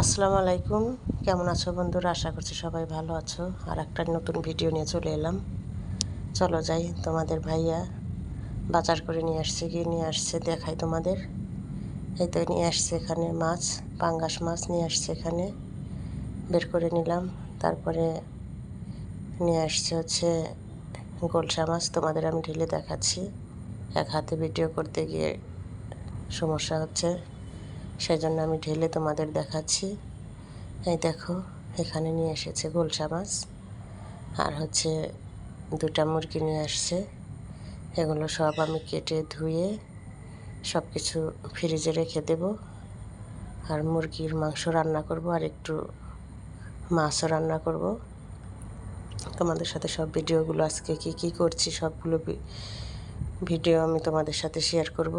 আসসালামু আলাইকুম। কেমন আছো বন্ধুরা? আশা করছি সবাই ভালো আছো। আর একটা নতুন ভিডিও নিয়ে চলে এলাম। চলো যাই, তোমাদের ভাইয়া বাজার করে নিয়ে আসছে, গিয়ে নিয়ে আসছে, দেখাই তোমাদের। এই তো নিয়ে আসছে এখানে মাছ, পাঙ্গাস মাছ নিয়ে আসছে এখানে। বের করে নিলাম। তারপরে নিয়ে আসছে হচ্ছে গোলসা মাছ। তোমাদের আমি ঢেলে দেখাচ্ছি। এক হাতে ভিডিও করতে গিয়ে সমস্যা হচ্ছে। সেই জন্য আমি ঢেলে তোমাদের দেখাচ্ছি। এই দেখো, এখানে নিয়ে এসেছে গোলসা মাছ। আর হচ্ছে দুটা মুরগি নিয়ে আসছে। এগুলো সব আমি কেটে ধুয়ে সব কিছু ফ্রিজে রেখে দেব। আর মুরগির মাংস রান্না করব, আর একটু মাছও রান্না করব। তোমাদের সাথে সব ভিডিওগুলো আজকে কি কি করছি, সবগুলো ভিডিও আমি তোমাদের সাথে শেয়ার করব।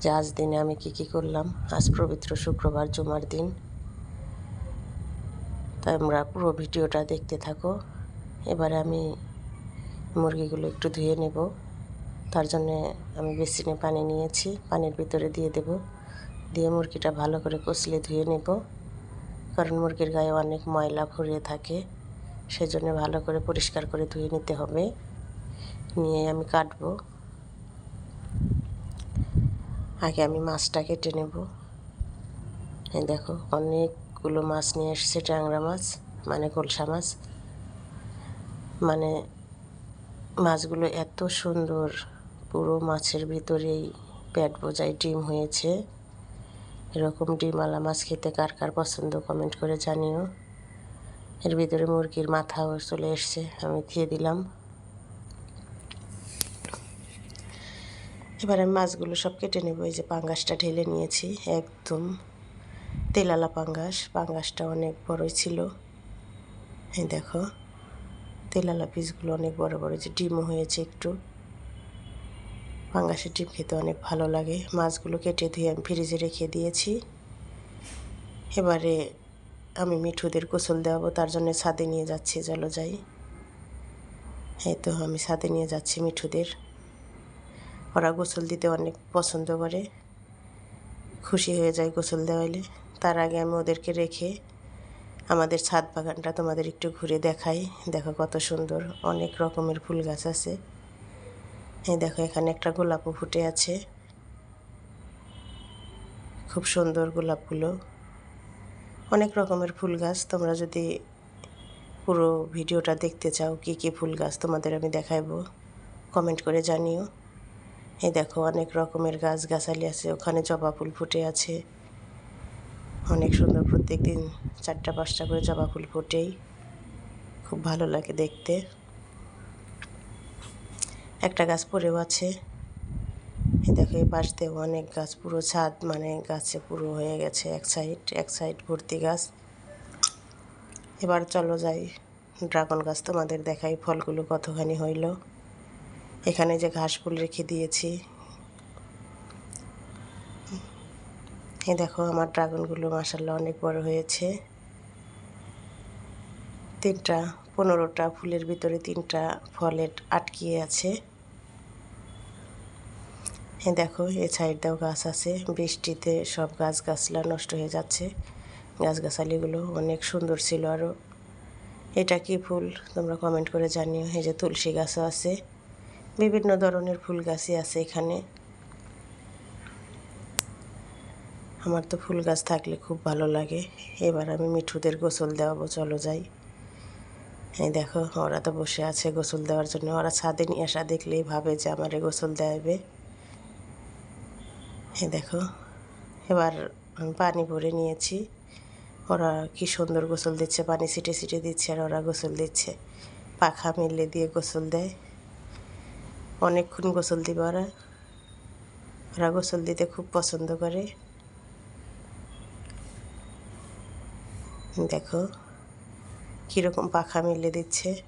যে আজ দিনে আমি কি কি করলাম? আজ পবিত্র শুক্রবার, জুমার দিন। তাই আমরা পুরো ভিডিওটা দেখতে থাকো। এবারে আমি মুরগিগুলো একটু ধুয়ে নেব। তার জন্যে আমি বেসিনে পানি নিয়েছি। পানির ভিতরে দিয়ে দেব। দিয়ে মুরগিটা ভালো করে কষলে ধুয়ে নেব। কারণ মুরগির গায়ে অনেক ময়লা ভরিয়ে থাকে। সেজন্য ভালো করে পরিষ্কার করে ধুয়ে নিতে হবে। নিয়ে আমি কাটবো। আগে আমি মাছটা কেটে নেব। দেখো, অনেকগুলো মাছ নিয়ে এসেছে, ট্যাংরা মাছ মানে কলসা মাছ। মানে মাছগুলো এত সুন্দর, পুরো মাছের ভিতরেই পেট বোঝাই ডিম হয়েছে। এরকম ডিমওয়ালা মাছ খেতে কার কার পছন্দ কমেন্ট করে জানিও। এর ভিতরে মুরগির মাথাও চলে এসছে, আমি দিয়ে দিলাম। এবার আমি মাছগুলো সব কেটে নেব। এই যে পাঙ্গাসটা ঢেলে নিয়েছি, একদম তেলালা পাঙ্গাস। পাঙ্গাসটা অনেক বড়ই ছিল। এই দেখো, তেলালা পিসগুলো অনেক বড় বড় যে ডিমও হয়েছে একটু। পাঙ্গাসের ডিম খেতে অনেক ভালো লাগে। মাছগুলো কেটে ধুয়ে আমি ফ্রিজে রেখে দিয়েছি। এবারে আমি মিঠুদের গোসল দেওয়াবো, তার জন্য ছাদে নিয়ে যাচ্ছি, চলো যাই। এই তো আমি ছাদে নিয়ে যাচ্ছি মিঠুদের। ওরা গোসল দিতে অনেক পছন্দ করে। খুশি হয়ে যায় গোসল দেওয়াইলে তার আগে আমি ওদেরকে রেখে আমাদের ছাদ বাগানটা তোমাদের একটু ঘুরে দেখাই। দেখো কত সুন্দর, অনেক রকমের ফুল গাছ আছে। এই দেখো, এখানে একটা গোলাপও ফুটে আছে। খুব সুন্দর গোলাপগুলো। অনেক রকমের ফুল গাছ। তোমরা যদি পুরো ভিডিওটা দেখতে চাও, কি কি ফুল গাছ তোমাদের আমি দেখাইবো, কমেন্ট করে জানিও। এই দেখো, অনেক রকমের গাছ গাছালি আছে, ওখানে জবা ফুল ফুটে আছে। অনেক সুন্দর প্রত্যেক দিন চারটা পাঁচটা করে জবা ফুল ফুটেই। খুব ভালো লাগে দেখতে। একটা গাছ পড়েও আছে। দেখো, এই পাশ দিয়েও অনেক গাছ, পুরো ছাদ মানে গাছে পুরো হয়ে গেছে এক সাইড এক সাইড ভর্তি গাছ। এবার চলো যাই, ড্রাগন গাছ তোমাদের দেখাই, ফলগুলো কতখানি হইল। এখানে যে ঘাস ফুল রেখে দিয়েছি। এ দেখো, আমার ড্রাগনগুলো মাসাল্লাহ অনেক বড় হয়েছে। তিনটা, পনেরোটা, ফুলের ভিতরে তিনটা ফলের আটকিয়ে আছে। এই দেখো, এ সাইডটাও গাছ আছে। বৃষ্টিতে সব গাছ গাছলা নষ্ট হয়ে যাচ্ছে। গাছগাছালিগুলো অনেক সুন্দর ছিল আরও। এটা কি ফুল? তোমরা কমেন্ট করে জানিও। এই যে তুলসী গাছও আছে। বিভিন্ন ধরনের ফুল গাছই আছে এখানে। আমার তো ফুল গাছ থাকলে খুব ভালো লাগে। এবার আমি মিঠুদের গোসল দেওয়াবো, চলো যাই। এই দেখো, ওরা তো বসে আছে গোসল দেওয়ার জন্য। ওরা ছাদে নিয়ে আসা দেখলেই ভাবে যে আমারে গোসল দেওয়াবে এই দেখো, এবার আমি পানি ভরে নিয়েছি। ওরা কি সুন্দর গোসল দিচ্ছে, পানি ছিটে ছিটে দিচ্ছে আর ওরা গোসল দিচ্ছে। পাখা মিলে দিয়ে গোসল দেয়। অনেকক্ষণ গোসল দিবে ওরা। ওরা গোসল দিতে খুব পছন্দ করে। দেখো, কীরকম পাখা মিলে দিচ্ছে।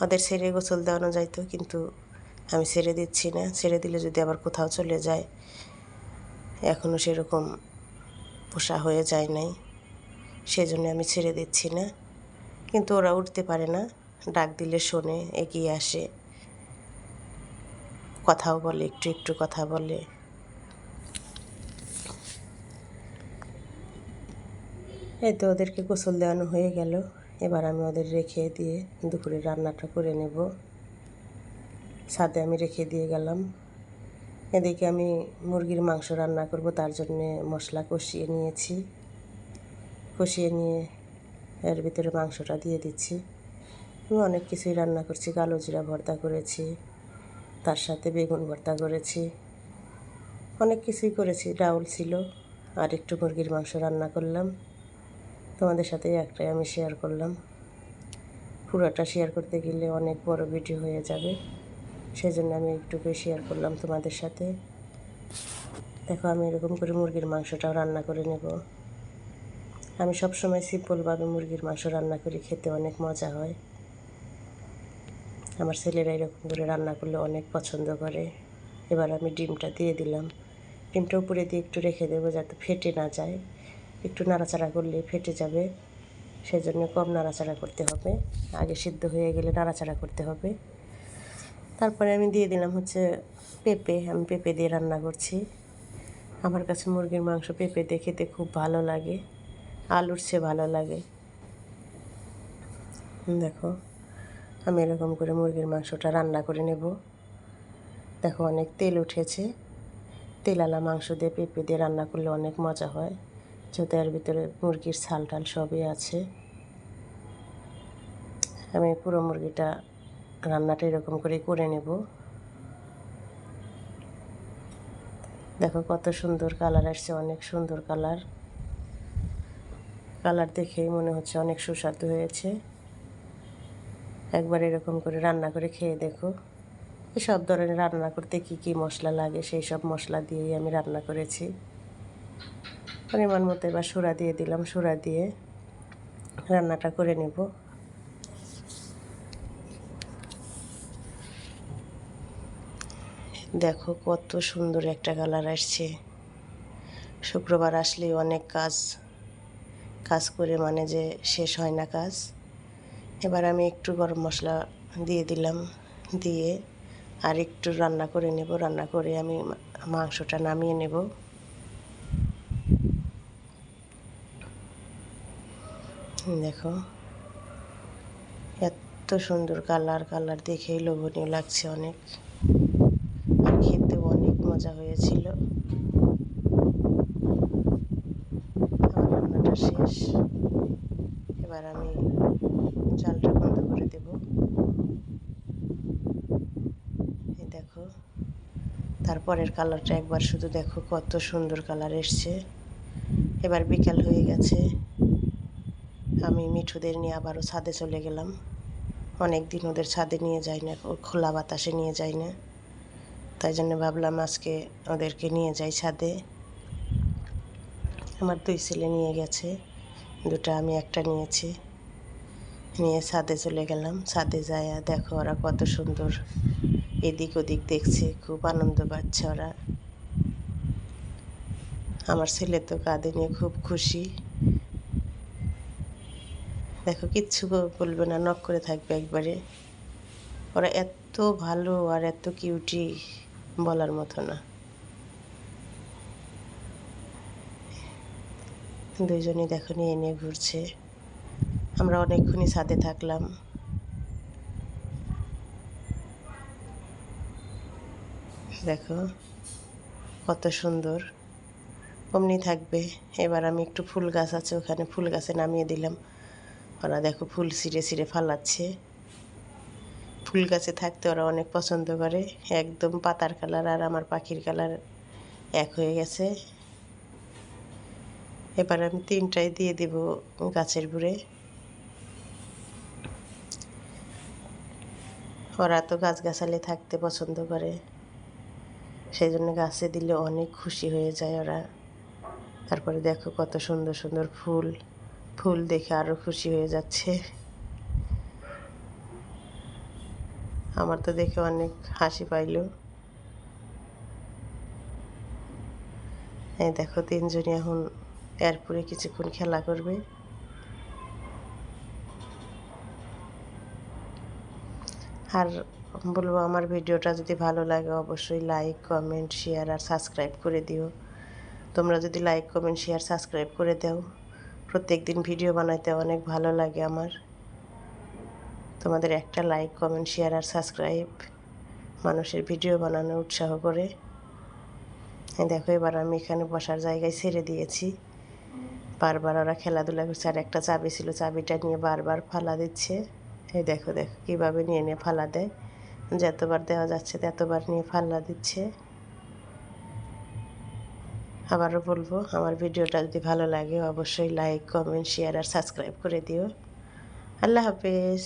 ওদের ছেড়ে গোসল দেওয়ানো যাইতো, কিন্তু আমি ছেড়ে দিচ্ছি না। ছেড়ে দিলে যদি আবার কোথাও চলে যায় এখনও সেরকম পোষা হয়ে যায় নাই। সেজন্য আমি ছেড়ে দিচ্ছি না। কিন্তু ওরা উঠতে পারে না। ডাক দিলে শোনে, এগিয়ে আসে। কথাও বলে, একটু একটু কথা বলে। এই তো ওদেরকে গোসল দেওয়ানো হয়ে গেল। এবার আমি ওদের রেখে দিয়ে দুপুরে রান্নাটা করে নেব। সাথে আমি রেখে দিয়ে গেলাম। এদিকে আমি মুরগির মাংস রান্না করব, তার জন্যে মশলা কষিয়ে নিয়েছি। কষিয়ে নিয়ে এর ভিতরে মাংসটা দিয়ে দিচ্ছি। আমি অনেক কিছুই রান্না করছি, কালো জিরা ভর্তা করেছি। তার সাথে বেগুন ভর্তা করেছি। অনেক কিছুই করেছি, ডাউল ছিল আর একটু মুরগির মাংস রান্না করলাম। তোমাদের সাথে একটাই আমি শেয়ার করলাম। পুরোটা শেয়ার করতে গেলে অনেক বড় ভিডিও হয়ে যাবে। সেই জন্য আমি একটুকুই শেয়ার করলাম তোমাদের সাথে। দেখো, আমি এরকম করে মুরগির মাংসটাও রান্না করে নেব। আমি সবসময় সিম্পলভাবে মুরগির মাংস রান্না করি, খেতে অনেক মজা হয়। আমার ছেলেরা এরকম করে রান্না করলে অনেক পছন্দ করে। এবার আমি ডিমটা দিয়ে দিলাম। ডিমটা উপরে দিয়ে একটু রেখে দেবো যাতে ফেটে না যায়। একটু নাড়াচাড়া করলে ফেটে যাবে। সেই জন্য কম নাড়াচাড়া করতে হবে। আগে সিদ্ধ হয়ে গেলে নাড়াচাড়া করতে হবে। তারপরে আমি দিয়ে দিলাম হচ্ছে পেঁপে। আমি পেঁপে দিয়ে রান্না করছি। আমার কাছে মুরগির মাংস পেঁপে দিয়ে খেতে খুব ভালো লাগে। আলুর চেয়ে ভালো লাগে। দেখো। আমি এরকম করে মুরগির মাংসটা রান্না করে নেব। দেখো অনেক তেল উঠেছে। তেলালা মাংস দিয়ে পেঁপে দিয়ে রান্না করলে অনেক মজা হয়। যেহেতু এর ভিতরে মুরগির ছাল টাল সবই আছে। আমি পুরো মুরগিটা রান্নাটা এরকম করে করে নেব। দেখো কত সুন্দর কালার আসছে, অনেক সুন্দর কালার। কালার দেখেই মনে হচ্ছে অনেক সুস্বাদু হয়েছে। একবার এরকম করে রান্না করে খেয়ে দেখো। সব ধরনের রান্না করতে কি কি মশলা লাগে সেই সব মশলা দিয়েই আমি রান্না করেছি। পরিমাণ মতো এবার সুরা দিয়ে দিলাম, সুরা দিয়ে রান্নাটা করে নেব। দেখো কত সুন্দর একটা কালার আসছে। শুক্রবার আসলেই অনেক কাজ কাজ করে মানে যে শেষ হয় না কাজ। এবার আমি একটু গরম মশলা দিয়ে দিলাম, দিয়ে আর একটু রান্না করে নেব। রান্না করে আমি মাংসটা নামিয়ে নেব। দেখো, এত সুন্দর কালার কালার দেখেই লোভনীয় লাগছে অনেক। আর খেতেও অনেক মজা হয়েছিল। আমার রান্নাটা শেষ। এবার আমি চালটা বন্ধ করে দেব এই দেখো তারপরের কালারটা একবার শুধু দেখো, কত সুন্দর কালার এসছে। এবার বিকাল হয়ে গেছে। আমি মিঠুদের নিয়ে আবারও ছাদে চলে গেলাম। অনেক দিন ওদের ছাদে নিয়ে যাই না ও খোলা বাতাসে নিয়ে যাই না। তাই জন্য ভাবলাম আজকে ওদেরকে নিয়ে যাই ছাদে। আমার দুই ছেলে নিয়ে গেছে, দুটো আমি, একটা নিয়েছি। নিয়ে ছাদে চলে গেলাম। ছাদে যায় দেখো ওরা কত সুন্দর এদিক ওদিক দেখছে, খুব আনন্দ পাচ্ছে ওরা। আমার ছেলে তো কাঁদে নিয়ে খুব খুশি। দেখো, কিচ্ছু বলবে না নক করে থাকবে একবারে। ওরা এত ভালো আর এত কিউটি বলার মতো না। দুইজনই দেখো নিয়ে নিয়ে ঘুরছে। আমরা অনেকক্ষণই ছাদে থাকলাম। দেখো, কত সুন্দর। অমনি থাকবে। এবার আমি একটু ফুল গাছ আছে, ওখানে ফুল গাছে নামিয়ে দিলাম। ওরা দেখো ফুল ছিঁড়ে ছিঁড়ে ফালাচ্ছে। ফুল গাছে থাকতে ওরা অনেক পছন্দ করে। একদম পাতার কালার আর আমার পাখির কালার এক হয়ে গেছে। এবার আমি তিনটাই দিয়ে দেব গাছের গুঁড়ে। ওরা তো গাছগাছালি থাকতে পছন্দ করে। সেই জন্য গাছে দিলে অনেক খুশি হয়ে যায় ওরা। তারপরে দেখো কত সুন্দর সুন্দর ফুল ফুল দেখে আরও খুশি হয়ে যাচ্ছে। আমার তো দেখে অনেক হাসি পাইল। এই দেখো তিনজনই এখন এরপরে কিছুক্ষণ খেলা করবে। আর বলব, আমার ভিডিওটা যদি ভালো লাগে অবশ্যই লাইক কমেন্ট শেয়ার আর সাবস্ক্রাইব করে দিও। তোমরা যদি লাইক কমেন্ট শেয়ার সাবস্ক্রাইব করে দাও। প্রত্যেক দিন ভিডিও বানাইতে অনেক ভালো লাগে আমার। তোমাদের একটা লাইক কমেন্ট শেয়ার আর সাবস্ক্রাইব মানুষের ভিডিও বানানো উৎসাহ করে। দেখো, এবার আমি এখানে বসার জায়গায় ছেড়ে দিয়েছি। বারবার ওরা খেলাধুলা করছে আর একটা চাবি ছিল, চাবিটা নিয়ে বারবার ফালা দিচ্ছে। এই দেখো দেখো কীভাবে নিয়ে নিয়ে ফালা দেয়। যতবার দেওয়া যাচ্ছে ততবার নিয়ে ফাল্লা দিচ্ছে। আবারও বলব, আমার ভিডিওটা যদি ভালো লাগে অবশ্যই লাইক কমেন্ট শেয়ার আর সাবস্ক্রাইব করে দিও। আল্লাহ হাফেজ।